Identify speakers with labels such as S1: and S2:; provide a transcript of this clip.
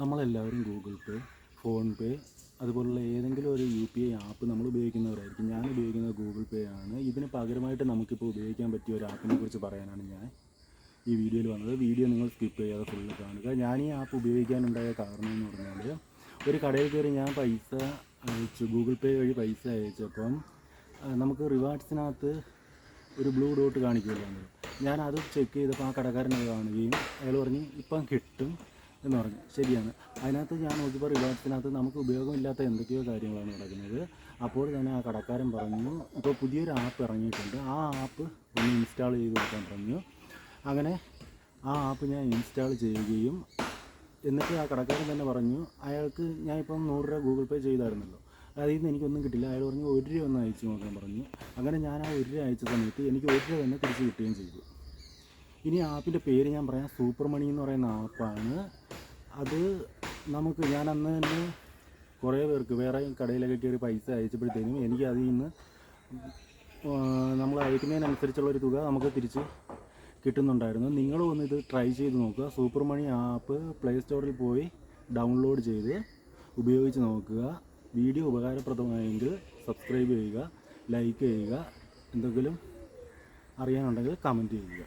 S1: നമ്മളെല്ലാവരും ഗൂഗിൾ പേ ഫോൺ പേ അതുപോലുള്ള ഏതെങ്കിലും ഒരു യു പി ഐ ആപ്പ് നമ്മൾ ഉപയോഗിക്കുന്നവരായിരിക്കും. ഞാൻ ഉപയോഗിക്കുന്നത് ഗൂഗിൾ പേ ആണ്. ഇതിന് പകരമായിട്ട് നമുക്കിപ്പോൾ ഉപയോഗിക്കാൻ പറ്റിയ ഒരു ആപ്പിനെ കുറിച്ച് പറയാനാണ് ഞാൻ ഈ വീഡിയോയിൽ വന്നത്. വീഡിയോ നിങ്ങൾ സ്കിപ്പ് ചെയ്യാതെ ഫുള്ള് കാണുക. ഞാൻ ഈ ആപ്പ് ഉപയോഗിക്കാനുണ്ടായ കാരണം എന്ന് പറഞ്ഞാൽ ഒരു കടയിൽ കയറി ഞാൻ പൈസ അയച്ചു ഗൂഗിൾ പേ വഴി പൈസ അയച്ചപ്പം നമുക്ക് റിവാർഡ്സിനകത്ത് ഒരു ബ്ലൂ ഡോട്ട് കാണിക്കുമല്ലോ ഞാൻ അത് ചെക്ക് ചെയ്തപ്പോൾ ആ കടക്കാരൻ അത് കാണുകയും അയാൾ പറഞ്ഞ് ഇപ്പം കിട്ടും. എന്ന് പറഞ്ഞു. ശരിയാണ്. അതിനകത്ത് ഞാൻ നോക്കിയപ്പോൾ റിവാർഡ്സിനകത്ത് നമുക്ക് ഉപയോഗമില്ലാത്ത എന്തൊക്കെയോ കാര്യങ്ങളാണ് നടക്കുന്നത്. അപ്പോൾ തന്നെ ആ കടക്കാരൻ പറഞ്ഞു ഇപ്പോൾ പുതിയൊരു ആപ്പ് ഇറങ്ങിയിട്ടുണ്ട്. ആ ആപ്പ് ഒന്ന് ഇൻസ്റ്റാൾ ചെയ്ത് കൊടുക്കാൻ പറഞ്ഞു. അങ്ങനെ ആ ആപ്പ് ഞാൻ ഇൻസ്റ്റാൾ ചെയ്യുകയും എന്നിട്ട് ആ കടക്കാരൻ തന്നെ പറഞ്ഞു അയാൾക്ക് ഞാൻ ഇപ്പം നൂറ് രൂപ ഗൂഗിൾ പേ ചെയ്തായിരുന്നല്ലോ. അതിൽ നിന്ന് എനിക്കൊന്നും കിട്ടില്ല. അയാൾ പറഞ്ഞു ഒരു രൂപ ഒന്ന് അയച്ചു നോക്കാൻ പറഞ്ഞു. അങ്ങനെ ഞാൻ ആ ഒരു രൂപ അയച്ച സമയത്ത് എനിക്ക് ഒരു രൂപ തന്നെ തിരിച്ച് കിട്ടുകയും ചെയ്തു. ഇനി ആപ്പിന്റെ പേര് ഞാൻ പറയാം സൂപ്പർ മണി എന്ന് പറയുന്ന ആപ്പാണ് അത് നമുക്ക് ഞാൻ അന്ന് തന്നെ കുറേ പേർക്ക് വേറെ കടയിലൊക്കെ കയറി പൈസ അയച്ചപ്പോഴത്തേനും എനിക്ക് അതിൽ നിന്ന് നമ്മൾ അയക്കുന്നതിനനുസരിച്ചുള്ള ഒരു തുക നമുക്ക് തിരിച്ച് കിട്ടുന്നുണ്ടായിരുന്നു. നിങ്ങളും ഒന്ന് ഇത് ട്രൈ ചെയ്ത് നോക്കുക. സൂപ്പർ മണി ആപ്പ് പ്ലേ സ്റ്റോറിൽ പോയി ഡൗൺലോഡ് ചെയ്ത് ഉപയോഗിച്ച് നോക്കുക. വീഡിയോ ഉപകാരപ്രദമായെങ്കിൽ സബ്സ്ക്രൈബ് ചെയ്യുക ലൈക്ക് ചെയ്യുക എന്തെങ്കിലും അറിയാനുണ്ടെങ്കിൽ കമന്റ് ചെയ്യുക.